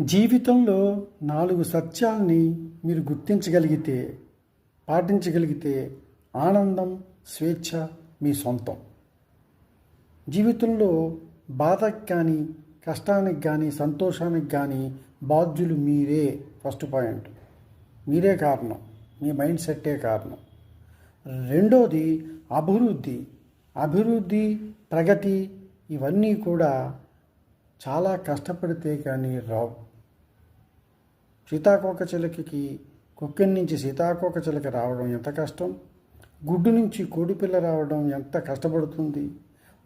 జీవితంలో నాలుగు సత్యాల్ని మీరు గుర్తించగలిగితే పాటించగలిగితే ఆనందం స్వేచ్ఛ మీ సొంతం. జీవితంలో బాధకి కానీ కష్టానికి కానీ సంతోషానికి కానీ బాధ్యులు మీరే ఫస్ట్ పాయింట్. మీరే కారణం. మీ మైండ్ సెట్టే కారణం. రెండోది అభివృద్ధి. అభివృద్ధి ప్రగతి ఇవన్నీ కూడా చాలా కష్టపడితే కానీ రావు. సీతాకోక చిలకకి కుక్కెన్ నుంచి సీతాకోక చిలక రావడం ఎంత కష్టం? గుడ్డు నుంచి కోడిపిల్ల రావడం ఎంత కష్టపడుతుంది?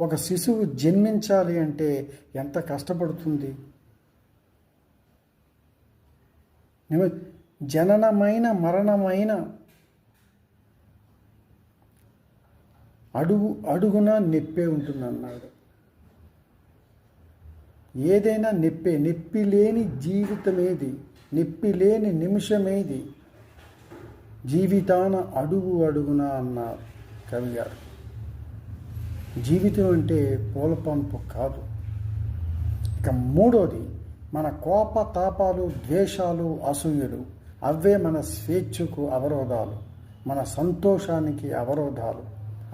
ఒక శిశువు జన్మించాలి అంటే ఎంత కష్టపడుతుంది? జననమైన మరణమైన అడుగు అడుగున నెప్పే ఉంటుందన్నాడు. ఏదైనా నొప్పే నొప్పి లేని జీవితమేది నొప్పి లేని నిమిషమేది. జీవితాన అడుగు అడుగున అన్నారు కవి గారు. జీవితం అంటే పూల పంపు కాదు. ఇక మూడోది మన కోప తాపాలు ద్వేషాలు అసూయలు అవే మన స్వేచ్ఛకు అవరోధాలు మన సంతోషానికి అవరోధాలు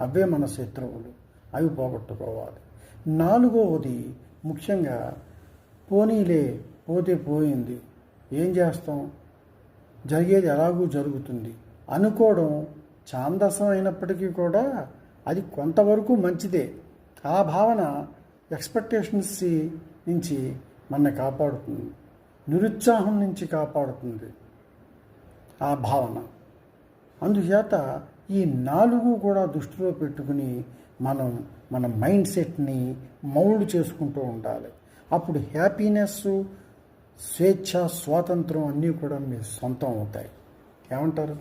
అవే మన శత్రువులు. అవి పోగొట్టుకోవాలి. నాలుగవది ముఖ్యంగా పోనీలే పోతే పోయింది. ఏం చేస్తాం? జరిగేది ఎలాగూ జరుగుతుంది. అనుకోవడం ఛాందసం అయినప్పటికీ కూడా అది కొంతవరకు మంచిదే. ఆ భావన ఎక్స్పెక్టేషన్స్ నుంచి మన కాపాడుతుంది. నిరుత్సాహం నుంచి కాపాడుతుంది ఆ భావన. అందుచేత ఈ నాలుగు కూడా దృష్టిలో పెట్టుకుని మనం మన మైండ్ సెట్ని మౌల్డ్ చేసుకుంటూ ఉండాలి. అప్పుడు హ్యాపీనెస్ స్వేచ్ఛ స్వాతంత్రం అన్నీ కూడా మీ సొంతం అవుతాయి. ఏమంటారు?